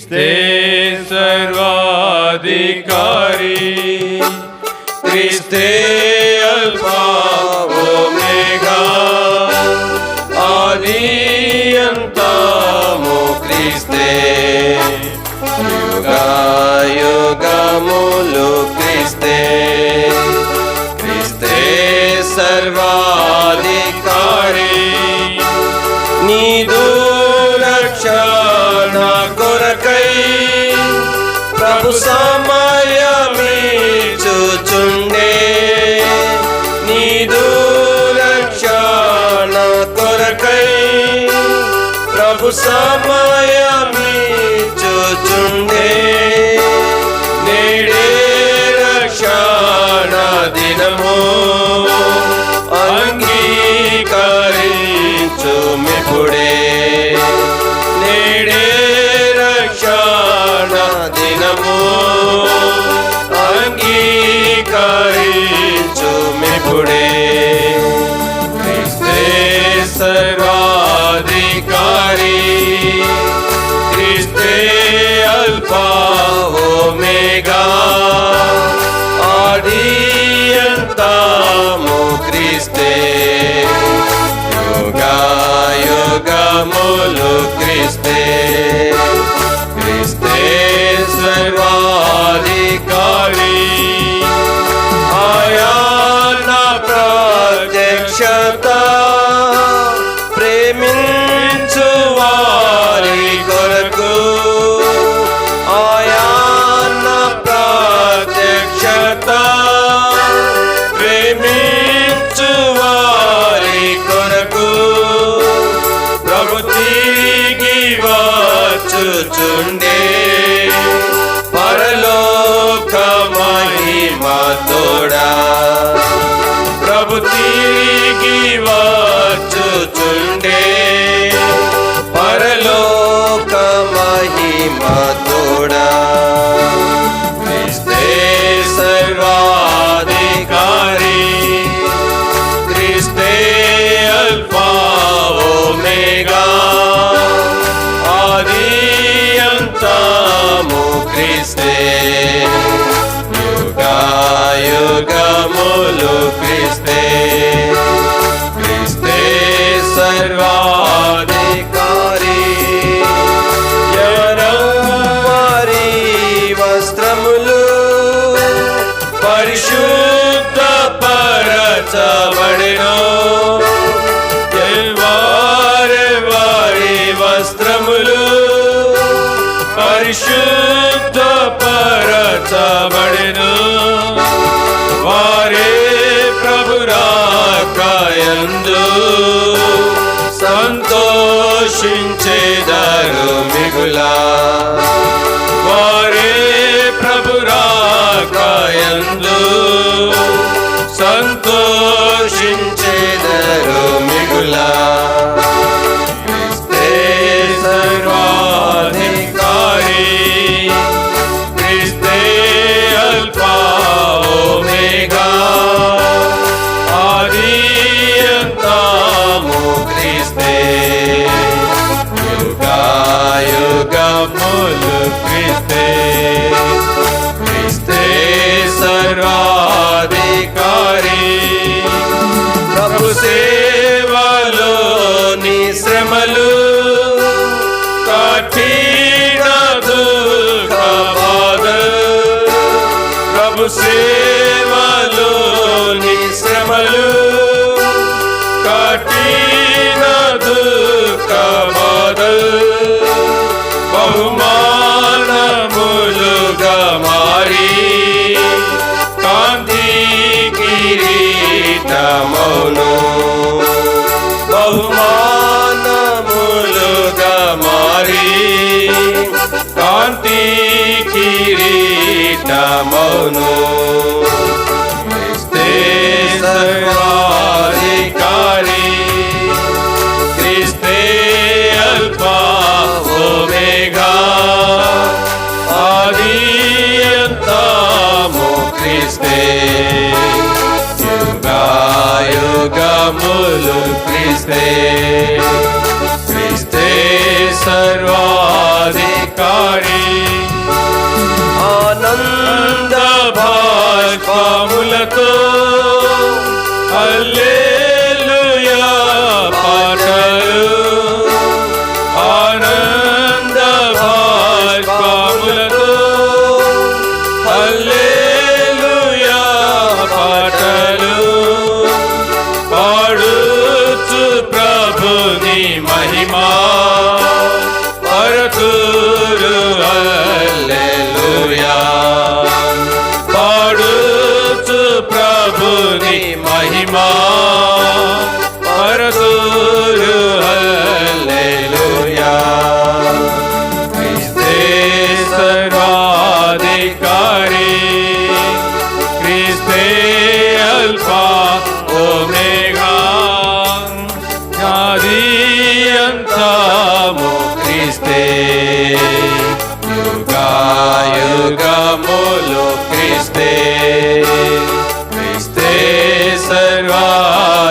క్రీస్తే సర్వాధికారి క్రీస్తే అల్ఫా ఓమేగా ఆది అంతము క్రీస్తే యుగా యుగములు క్రీస్తే క్రీస్తే సర్వాధికారి दिनमो। अङ्गीकरिन्छु मिपुडे। नेडे रक्षण दिनमो। अङ्गीकरिन्छु मिपुडे। क्रिस्ते सर्वाधिकारी। యుగములు క్రీస్తే క్రీస్తే సర్వాధికారి 그런데. stay యందు సంతోషించేదారు మిగులా. ప్రభు సేవలోని శ్రమలు కఠిన దుఃఖ ప్రభు సేవలోని శ్రమలు కిరీటమౌను క్రీస్తే సర్వాధికారి క్రీస్తే అల్ఫా ఓమేగా ఆది అంతము క్రీస్తే యుగా యుగములు క్రీస్తే క్రీస్తే సర్వాధికారి ఆనంద Santo. యుగాయుగములు క్రీస్తే క్రీస్తే సర్వాధికారి